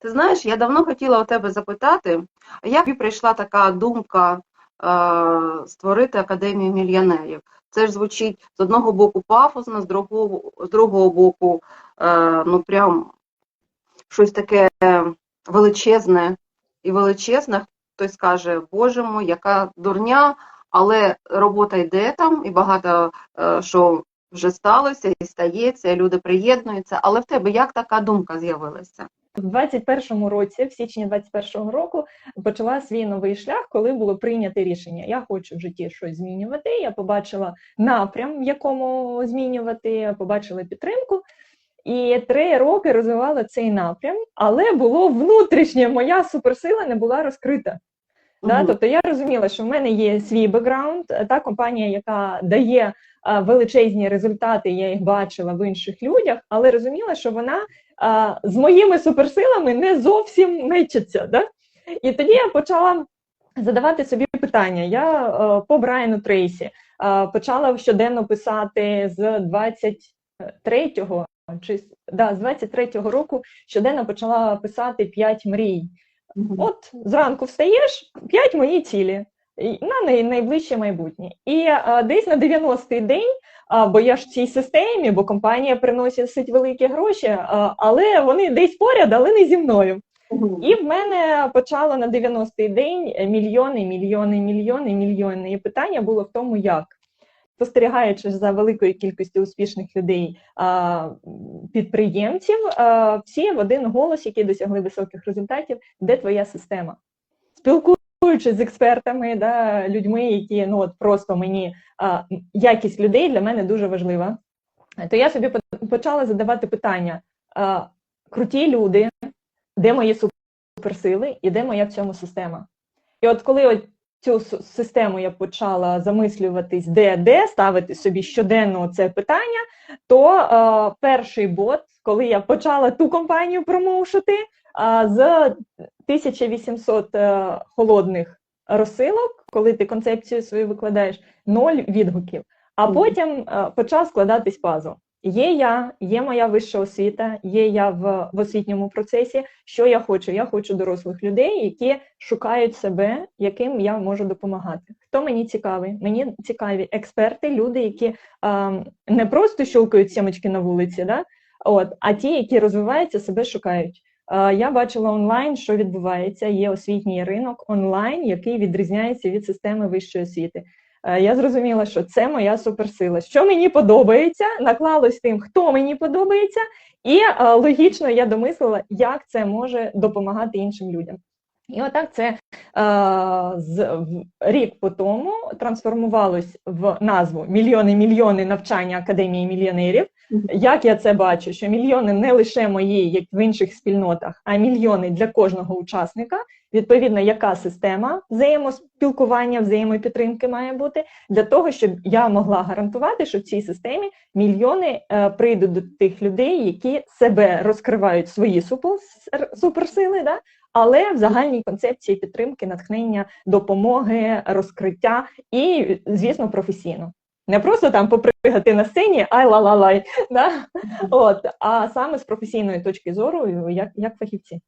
Ти знаєш, я давно хотіла у тебе запитати, як тобі прийшла така думка е, створити Академію мільйонерів? Це ж звучить з одного боку пафосно, з другого, з другого боку, е, ну прям щось таке величезне і величезне. Хтось скаже, Боже мой, яка дурня, але робота йде там, і багато е, що вже сталося і стається, і люди приєднуються. Але в тебе як така думка з'явилася? В 21-му році, в січні 21-го року, почала свій новий шлях, коли було прийнято рішення. Я хочу в житті щось змінювати. Я побачила напрям, в якому змінювати, побачила підтримку. І три роки розвивала цей напрям, але було внутрішнє, моя суперсила не була розкрита. Да? Тобто я розуміла, що в мене є свій бекграунд, та компанія, яка дає а, величезні результати, я їх бачила в інших людях, але розуміла, що вона а, з моїми суперсилами не зовсім мечиться. Да? І тоді я почала задавати собі питання. Я е, по Брайану Трейсі е, почала щоденно писати з 23-го чи да, з 23-го року щоденно почала писати 5 мрій. От зранку встаєш, п'ять мої цілі на найближче майбутнє. І а, десь на 90-й день, а, бо я ж в цій системі, бо компанія приносить великі гроші, а, але вони десь поряд, але не зі мною. Мгм. І в мене почало на 90-й день мільйони, мільйони, мільйони, мільйони. І питання було в тому, як. Спостерігаючи за великою кількістю успішних людей, підприємців, всі в один голос, які досягли високих результатів, де твоя система? Спілкуючись з експертами, да, людьми, які ну от просто мені якість людей для мене дуже важлива. То я собі почала задавати питання: круті люди, де мої суперсили і де моя в цьому система? І от коли от цю систему я почала замислюватись, де де ставити собі щоденно це питання, то е, перший бот, коли я почала ту компанію промоушити, е, з 1800 е, холодних розсилок, коли ти концепцію свою викладаєш, ноль відгуків. А потім е, почав складатись пазл. Є я, є моя вища освіта, є я в, в освітньому процесі. Що я хочу? Я хочу дорослих людей, які шукають себе, яким я можу допомагати. Хто мені цікавий? Мені цікаві експерти, люди, які ем, не просто щелкають сімочки на вулиці, да? От, а ті, які розвиваються, себе шукають. Е, Я бачила онлайн, що відбувається. Є освітній ринок онлайн, який відрізняється від системи вищої освіти. Е, Я зрозуміла, що це моя суперсила. Що мені подобається, наклалось тим, хто мені подобається, і е, логічно я домислила, як це може допомагати іншим людям. І отак це е, з рік по тому трансформувалось в назву Мільйони мільйони навчання Академії мільйонерів. Як я це бачу, що мільйони не лише мої, як в інших спільнотах, а мільйони для кожного учасника. Відповідно, яка система взаємоспілкування, взаємопідтримки має бути для того, щоб я могла гарантувати, що в цій системі мільйони е, прийдуть до тих людей, які себе розкривають свої супер- суперсили, да? але в загальній концепції підтримки, натхнення, допомоги, розкриття і, звісно, професійно. Не просто там попригати на сцені, ай ла ла лай, да? От, а саме з професійної точки зору, як, як фахівці.